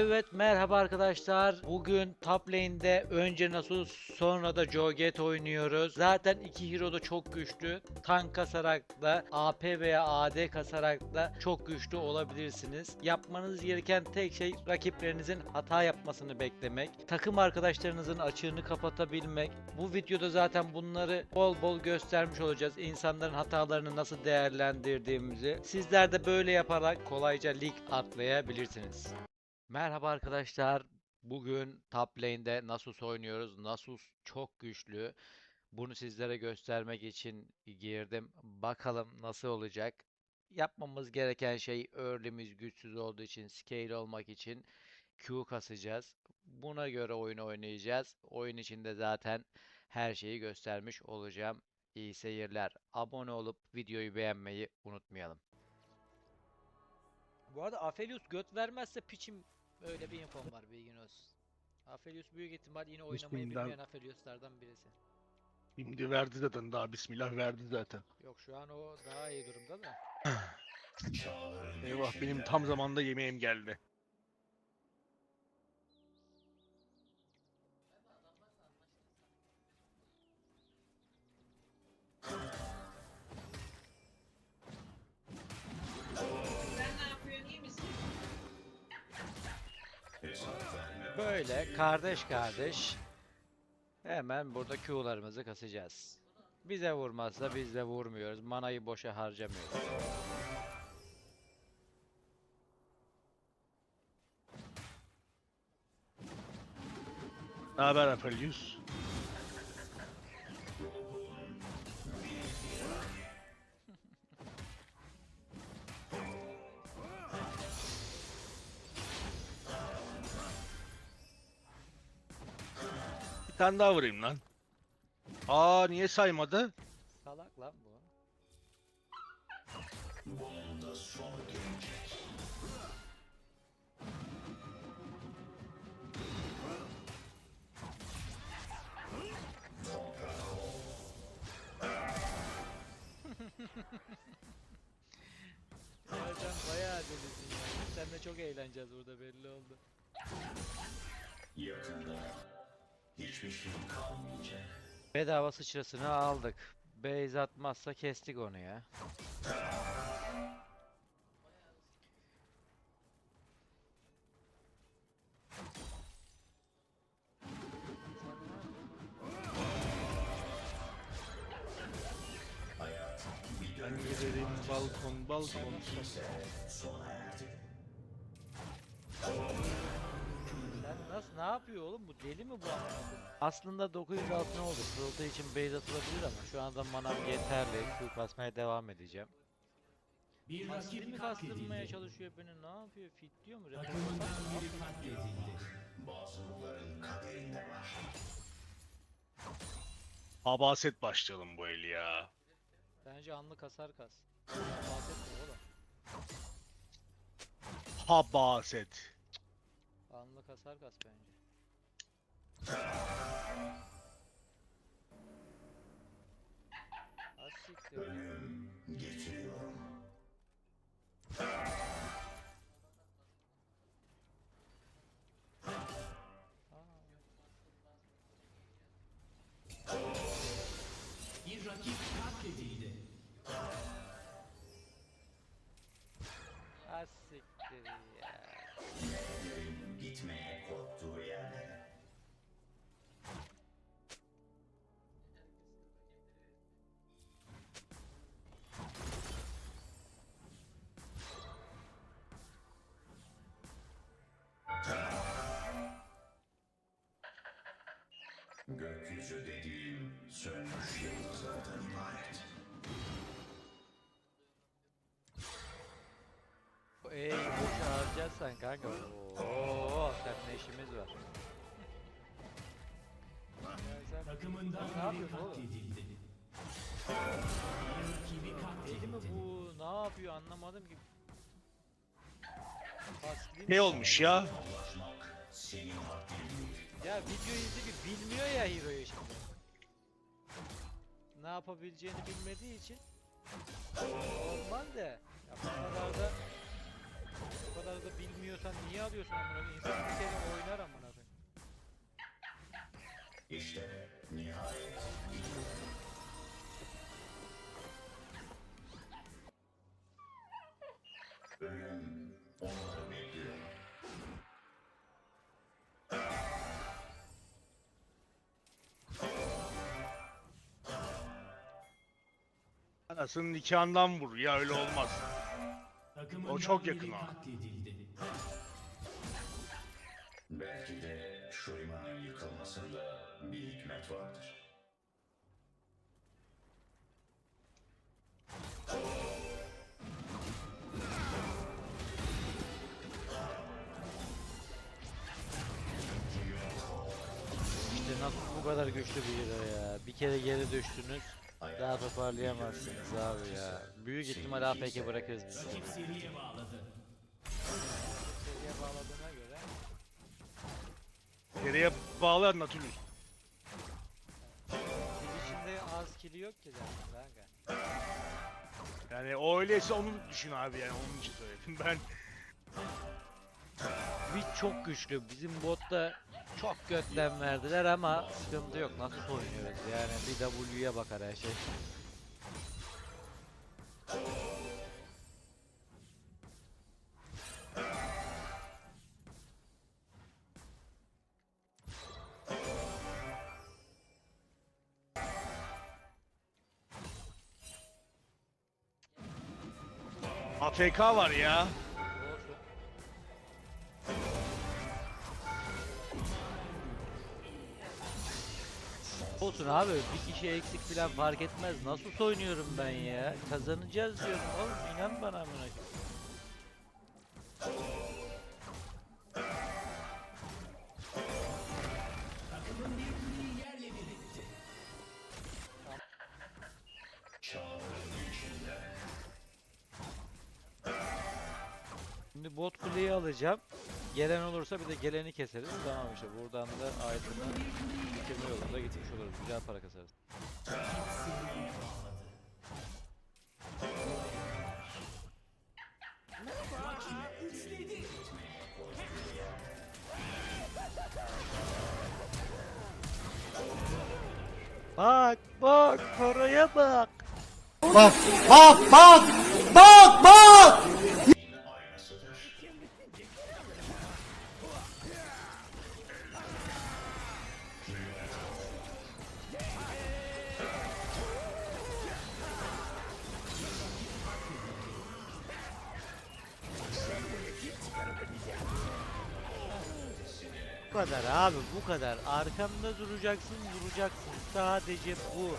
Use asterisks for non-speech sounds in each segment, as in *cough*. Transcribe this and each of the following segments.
Evet merhaba arkadaşlar. Bugün top lane'de önce Nasus sonra da Joget oynuyoruz. Zaten iki hero da çok güçlü. Tank kasarak da AP veya AD kasarak da çok güçlü olabilirsiniz. Yapmanız gereken tek şey rakiplerinizin hata yapmasını beklemek. Takım arkadaşlarınızın açığını kapatabilmek. Bu videoda zaten bunları bol bol göstermiş olacağız. İnsanların hatalarını nasıl değerlendirdiğimizi. Sizler de böyle yaparak kolayca lig atlayabilirsiniz. Merhaba arkadaşlar. Bugün top lane'de Nasus oynuyoruz. Nasus çok güçlü. Bunu sizlere göstermek için girdim. Bakalım nasıl olacak. Yapmamız gereken şey early'miz güçsüz olduğu için scale olmak için Q kasacağız. Buna göre oyun oynayacağız. Oyun içinde zaten her şeyi göstermiş olacağım. İyi seyirler. Abone olup videoyu beğenmeyi unutmayalım. Bu arada Aphelios göt vermezse piçim öyle bir infom var bilgin olsun. Aphelios büyük ihtimal yine oynamayı Bismillah. bilmeyen Aphelios'lardan birisi. Şimdi verdi zaten daha bismillah verdi zaten. Yok şu an o daha iyi durumda da. Eyvah benim tam zamanda yemeğim geldi. Böyle kardeş kardeş hemen burada Q'larımızı kasacağız. Bize vurmazsa biz de vurmuyoruz. Manayı boşa harcamıyoruz. Ne haber Apelius? Tane daha vurayım lan. Aa niye saymadı? Salak lan bu. *laughs* Sen bayağı delisin ya. Seninle çok eğleneceğiz burada belli oldu. Hiçbir şey kalmayacak. Bedava sıçrasını aldık. Base atmazsa kestik onu ya. Giderim balkon balkon. Sen nasıl ne yapıyor oğlum bu deli mi bu? Aslında 900 altın oldu. Pırıltı için base atılabilir ama şu anda manam yeterli. Q kasmaya devam edeceğim. Bir Asil mi rakip kastırmaya çalışıyor beni? Ne yapıyor? Fitliyor mu? Report Takımından biri katledildi. Bazıların kaderinde var. Abaset başlayalım bu el ya. Bence anlık hasar kas. Bahsetme oğlum. Habaset. Anlık hasar kas bence. Az siktir. Ölüm getiriyorum. Gökyüzü dediğim sönmüş yıldızlardan ibaret. Ey boşa harcarsan kanka. Oo, seninle işimiz var. Sen Takımından Ne biri yapıyorsun oğlum? katledildi. Rakibi deli mi katledildi. bu? Ne yapıyor anlamadım ki. Pasli mi? Ne olmuş ya? Ulaşmak senin haddin değil. Ya video izleyip bilmiyor ya hero'yu şimdi. Ne yapabileceğini bilmediği için normal de ya bu kadar da Bu kadar da bilmiyorsan niye alıyorsun amına? İnsan bir kere oynar amına koyayım. İşte nihayet Ölüm onları Anasının nikahından vur ya öyle olmaz. O çok yakın ha. Belki de Shuriman'ın yıkılmasında bir hikmet vardır. İşte nasıl bu kadar güçlü bir hero ya. Bir kere geri düştünüz. Daha toparlayamazsınız abi ya. Büyük ihtimal APK bırakırız biz. Rakip seriye bağladı. Seriye bağladığına göre Geriye bağlar Nautilus. Twitch'inde az kili yok ki zaten kanka. Yani o öyleyse onu düşün abi yani onun için söyledim ben. Twitch çok güçlü. Bizim botta çok götten verdiler ama sıkıntı yok. Nasıl oynuyoruz yani bir W'ye bakar her şey. AFK var ya. Olsun abi bir kişi eksik falan fark etmez. Nasıl oynuyorum ben ya? Kazanacağız diyorum oğlum inan bana amına Şimdi bot kuleyi alacağım. Gelen olursa bir de geleni keseriz. Tamam işte buradan da item'ı bitirme yolunda gitmiş oluruz. Güzel para kasarız. Seriye bağladı. Rakip üçledi. Bak bak paraya bak. aynasıdır. Abi bu kadar. Arkamda duracaksın vuracaksın. Sadece bu.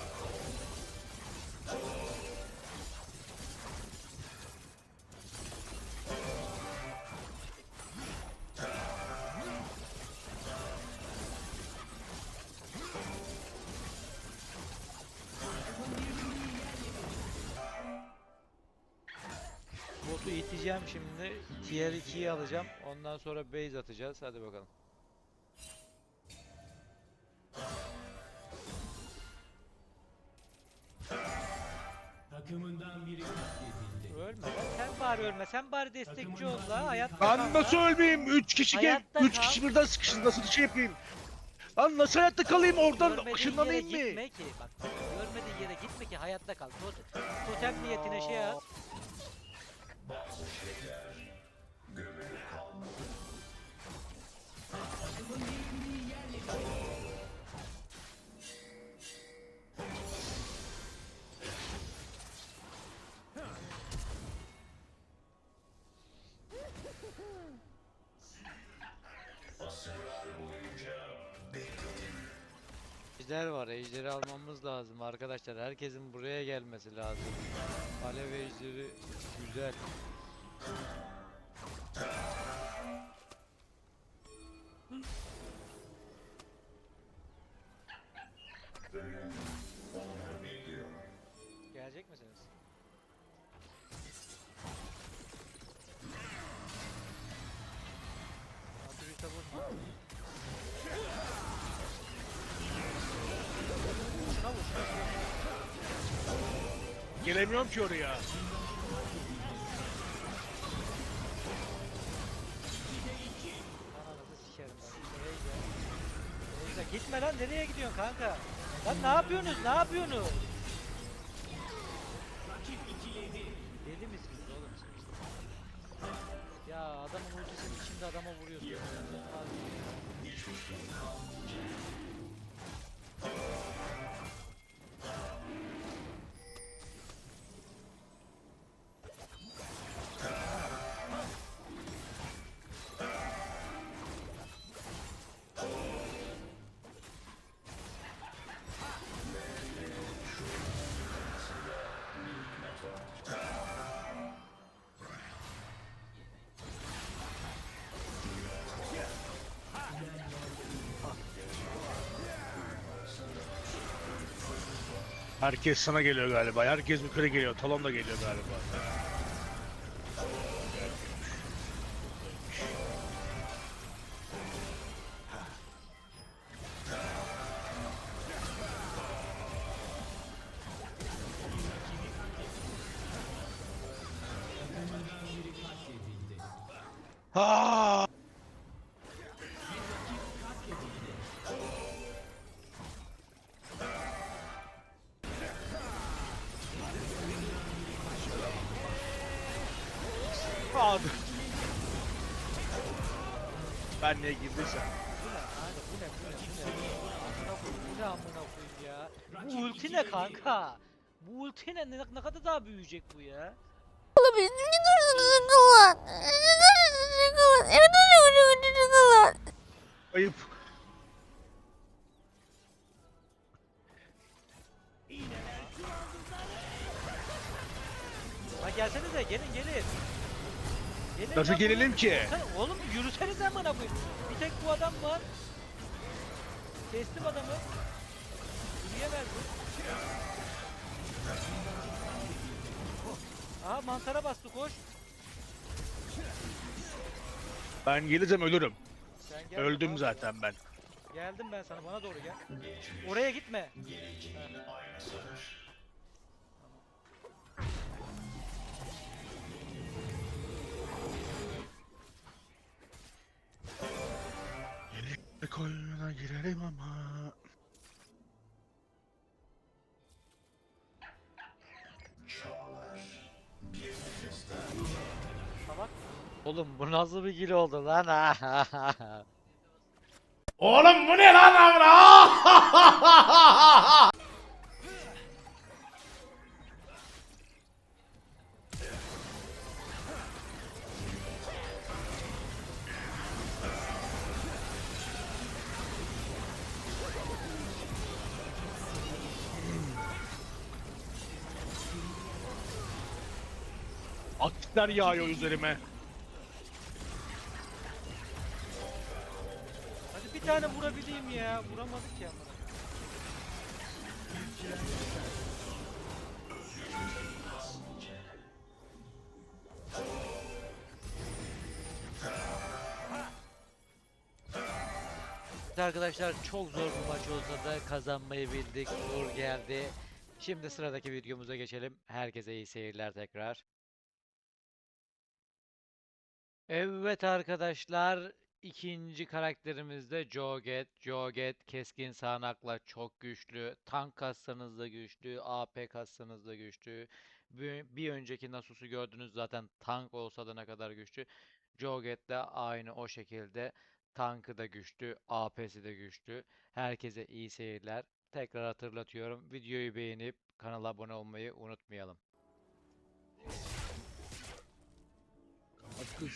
Botu iteceğim şimdi. Tier 2'yi alacağım. Ondan sonra base atacağız. Hadi bakalım. Takımından biri katledildi. Ölme lan sen bari ölme. Sen bari destekçi ol la. Hayatta kal Ben la. nasıl ölmeyeyim? 3 kişi gel. Hayatta 3 kal. kişi birden sıkıştı. Nasıl şey yapayım? Lan nasıl hayatta kalayım oradan Görmediğin ışınlanayım yere mı? gitme ki. Bak görmediğin yere gitme ki hayatta kal. Tot totem niyetine şey at. Ejder var. Ejderi almamız lazım arkadaşlar. Herkesin buraya gelmesi lazım. Alev ejderi güzel. Gelecek misiniz? Gelemiyorum ki oraya. Ananızı sikerim gitme lan nereye gidiyorsun kanka? Lan ne yapıyorsunuz? Ne yapıyorsunuz? Deli misiniz oğlum? Ya adamın ultisinin içinde adama vuruyorsun. Herkes sana geliyor galiba. Herkes yukarı geliyor. Talon da geliyor galiba. Aa! Ben niye girdiysem. Bu ne kanka bu ne bu ne bu ne? Amına koyayım, Bu ne amına koyayım ya? Bu ulti ne kanka? Bu ulti ne? Ne, ne kadar daha büyüyecek bu ya? Ayıp. Gelin Nasıl lan gelelim buraya. ki? Sen- oğlum yürüsenize amına koyayım. Bir tek bu adam var. Kestim adamı. Yürüyemez bu. Aha mantara bastı koş. Ben gelirsem ölürüm. Sen gel Öldüm bana. zaten ben. Geldim ben sana bana doğru gel. Oraya gitme. Elektrik oyununa girerim ama. Oğlum bu nasıl bir gül oldu lan ha? *laughs* Oğlum bu ne lan amına? *laughs* Aktifler yağıyor üzerime. Hadi bir tane vurabileyim ya. Vuramadık ya. Evet Arkadaşlar çok zor bir maç olsa da kazanmayı bildik. Uğur geldi. Şimdi sıradaki videomuza geçelim. Herkese iyi seyirler tekrar. Evet arkadaşlar ikinci karakterimiz de Joget. Joget keskin sağanakla çok güçlü. Tank kassanız da güçlü. AP kassanız da güçlü. Bir, bir önceki Nasus'u gördünüz zaten tank olsa da ne kadar güçlü. Joget de aynı o şekilde. Tankı da güçlü. AP'si de güçlü. Herkese iyi seyirler. Tekrar hatırlatıyorum. Videoyu beğenip kanala abone olmayı unutmayalım. Akış.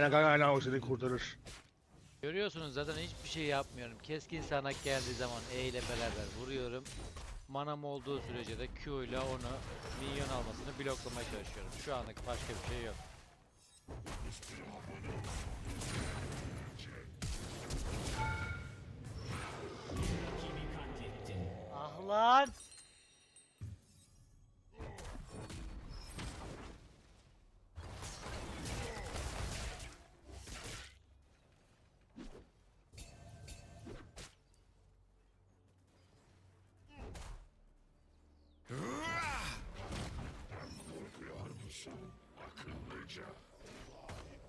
Aynen kanka o seni kurtarır. Görüyorsunuz zaten hiçbir şey yapmıyorum. Keskin sanak geldiği zaman E ile beraber vuruyorum. Manam olduğu sürece de Q ile onu minyon almasını bloklamaya çalışıyorum. Şu anlık başka bir şey yok.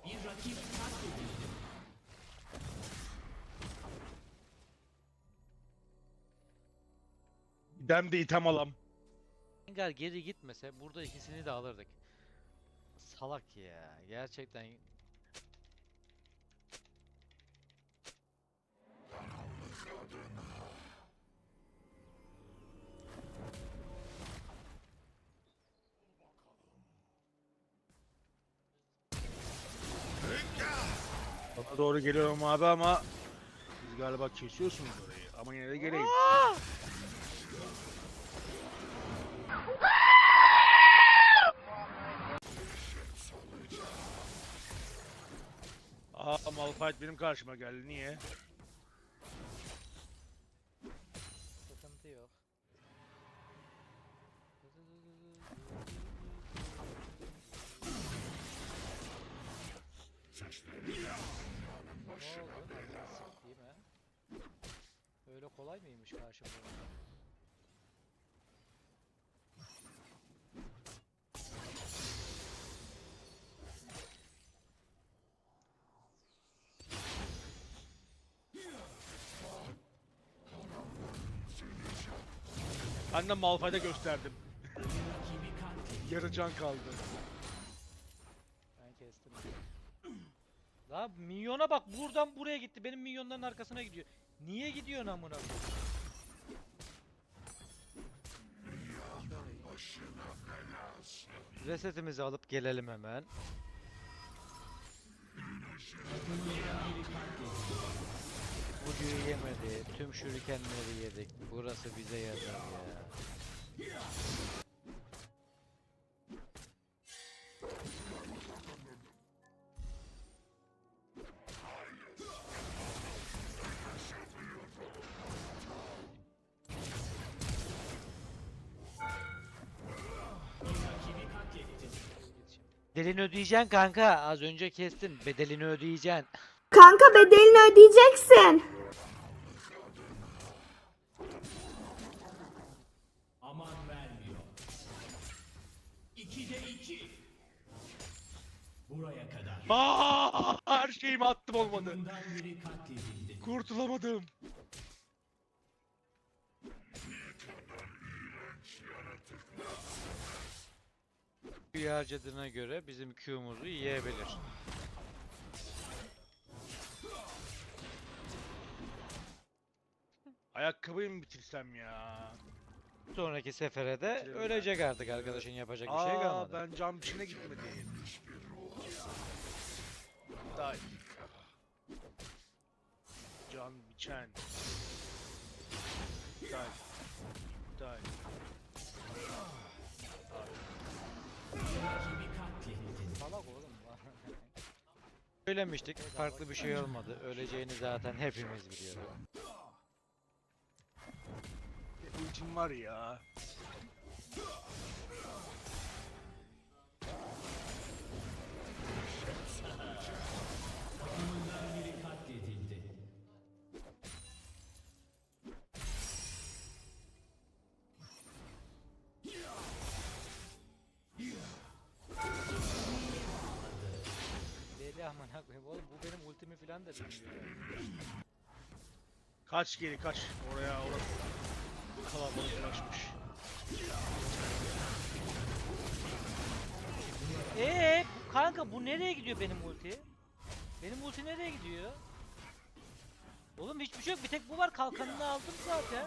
Bir rakip katledildi. Gidem de item alam. Rengar geri gitmese burada ikisini de alırdık. Salak ya. Gerçekten Doğru geliyorum abi ama siz galiba kesiyorsunuz orayı. Ama yine de geleyim. Aa Malphite benim karşıma geldi. Niye? sıkıntı yok. Ne oldu? Ananı sikeyim ha. Öyle kolay mıymış karşımda? Ben de Malphite'e gösterdim. *laughs* Yarı can kaldı. Ben kestim. La minyona bak buradan buraya gitti. Benim minyonların arkasına gidiyor. Niye gidiyorsun amına? Resetimizi alıp gelelim hemen. Bucuyu yemedi. Tüm şurikenleri yedik. Burası bize yazar ya. Bedelini ödeyeceksin kanka. Az önce kestin. Bedelini ödeyeceksin. Kanka bedelini ödeyeceksin. Aman vermiyor. İkide iki. Buraya kadar. Aa, her şeyimi attım olmadı. Bundan biri katledildi. Kurtulamadım. Q'yu harcadığına göre bizim Q'muzu yiyebilir. Ayakkabıyı mı bitirsem ya? Sonraki sefere de Bitirelim ölecek artık arkadaşın yapacak bir şey Aa, kalmadı. ben cam içine gitmedi. Day. Can biçen. Day. Day. Söylemiştik farklı bir şey olmadı. Öleceğini zaten hepimiz biliyoruz. Ultim var ya. Falan da bilmiyor. Kaç geri kaç. Oraya orası. Kalabalıklaşmış. Eee kanka bu nereye gidiyor benim ulti? Benim ulti nereye gidiyor? Oğlum hiçbir şey yok bir tek bu var kalkanını aldım zaten.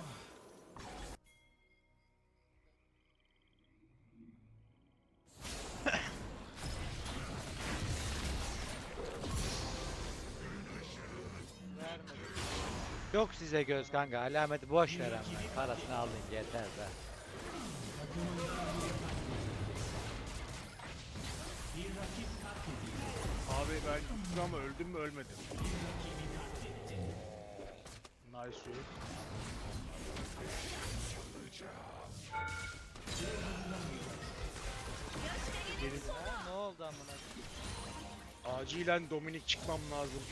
Yok size göz kanka. Alameti boş ver ama. Parasını aldın yeter de. Abi ben gittim ama öldüm mü ölmedim. Nice you. Benim ne oldu amına? acilen Dominik çıkmam lazım.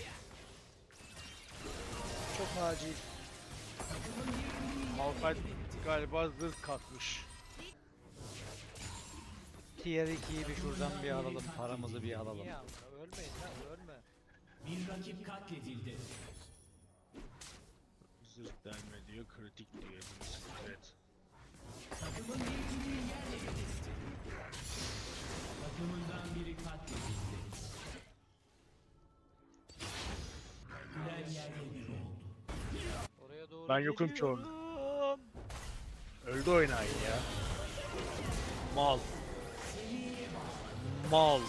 Acil. Malphite galiba zırh kalkmış. Tier 2'yi bir şuradan bir alalım. Paramızı bir alalım. Ölmeyin lan ölme. Bir rakip katledildi. Zırh delme diyor, kritik diyor. Evet. Takımın bir biri yerle. Takımından biri katledildi. Doğru Ben yokum geliyorum. Öldü oynayın ya. Mal. Mal.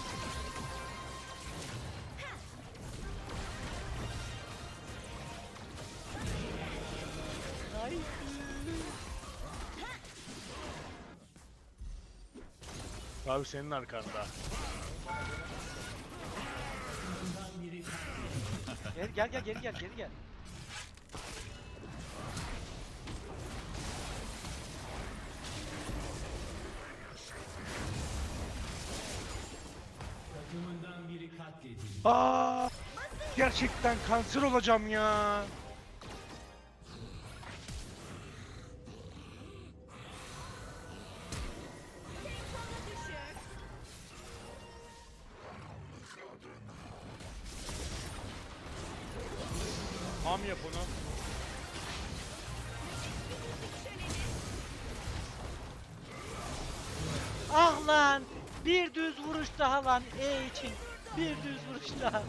Abi senin arkanda. Gel gel gel geri gel geri gel. Aa! Gerçekten kanser olacağım ya. Ham yap onu. Ah lan! Bir düz vuruş daha lan E için. Bir düz vuruş daha.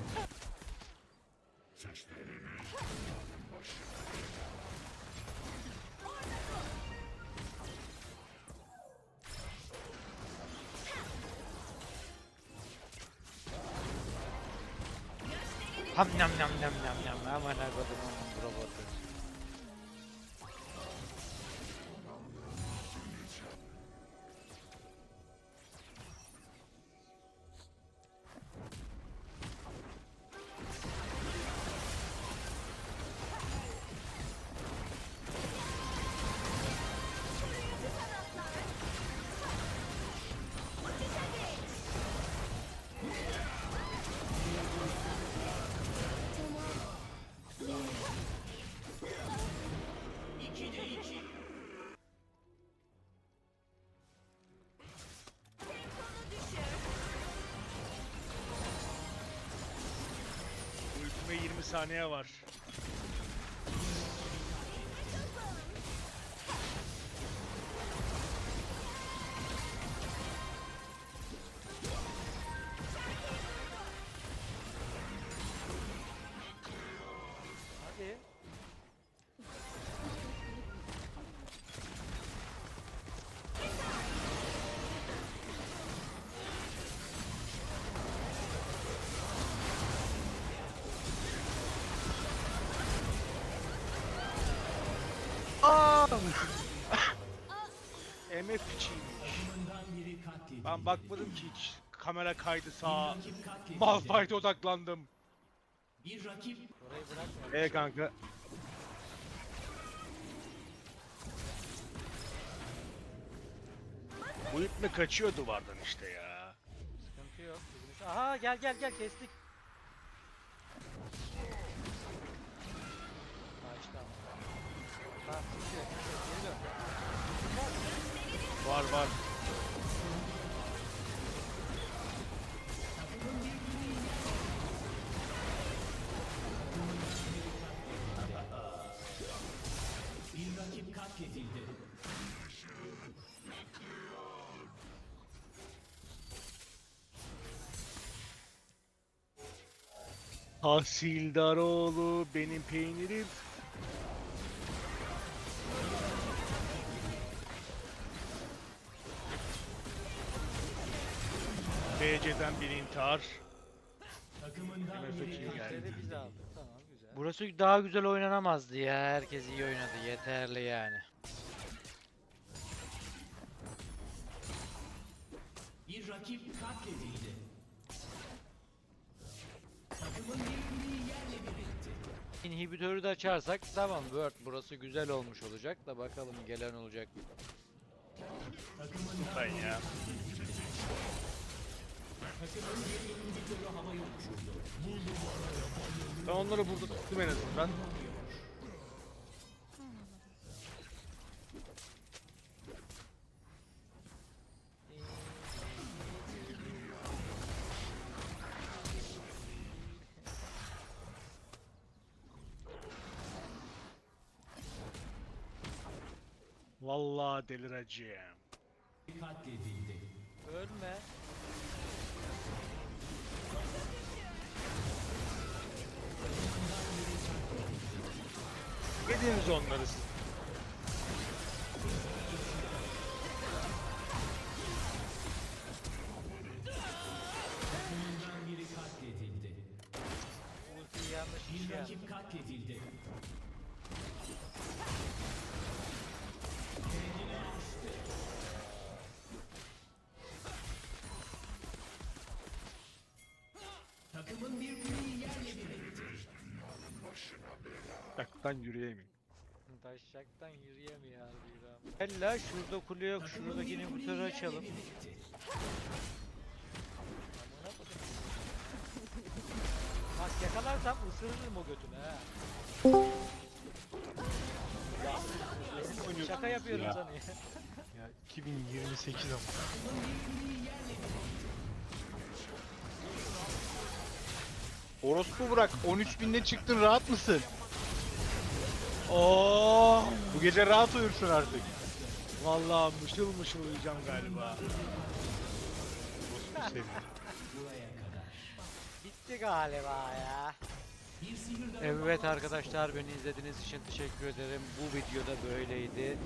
Ham nam nam nam nam nam aman akodumun robotu. Saniye var. Ben bakmadım ki hiç. Kamera kaydı sağa. rakip katledildi. Malphite odaklandım. Bir rakip Orayı bırakma. E kanka. Bu ip mi kaçıyor duvardan işte ya. Sıkıntı yok. Aha gel gel gel kestik. Kaçtı ama. Tamam, sıkıntı yok, sıkıntı yok. Geri dön. Var var. Hasildar oğlu benim peynirim. BC'den bir intihar. Takımından MF için geldi. biz aldık. Tamam güzel. Burası daha güzel oynanamazdı ya. Herkes iyi oynadı. Yeterli yani. Bir rakip katledildi. Takımın İnhibitörü de açarsak tamam Word burası güzel olmuş olacak da bakalım gelen olacak mı? Ben ya. Ben onları burada tuttum en azından. Vallahi delireceğim. Katledildi. Ölme. Yediniz onları siz. Yaktan yürüyemeyim. Taşşaktan yürüyemiyor harbiden. Hella şurada kule yok. Şuradaki inhibitörü açalım. Amına koyayım. Bak yakalarsam ısırırım o götünü ha. Şaka yapıyorum sana ya. Ya 2028 ama. Orospu bırak 13 binde çıktın rahat mısın? Oo, bu gece rahat uyursun artık. Vallahi mışıl mışıl uyuyacağım galiba. Seni. Bitti galiba ya. Evet arkadaşlar beni izlediğiniz için teşekkür ederim. Bu videoda böyleydi.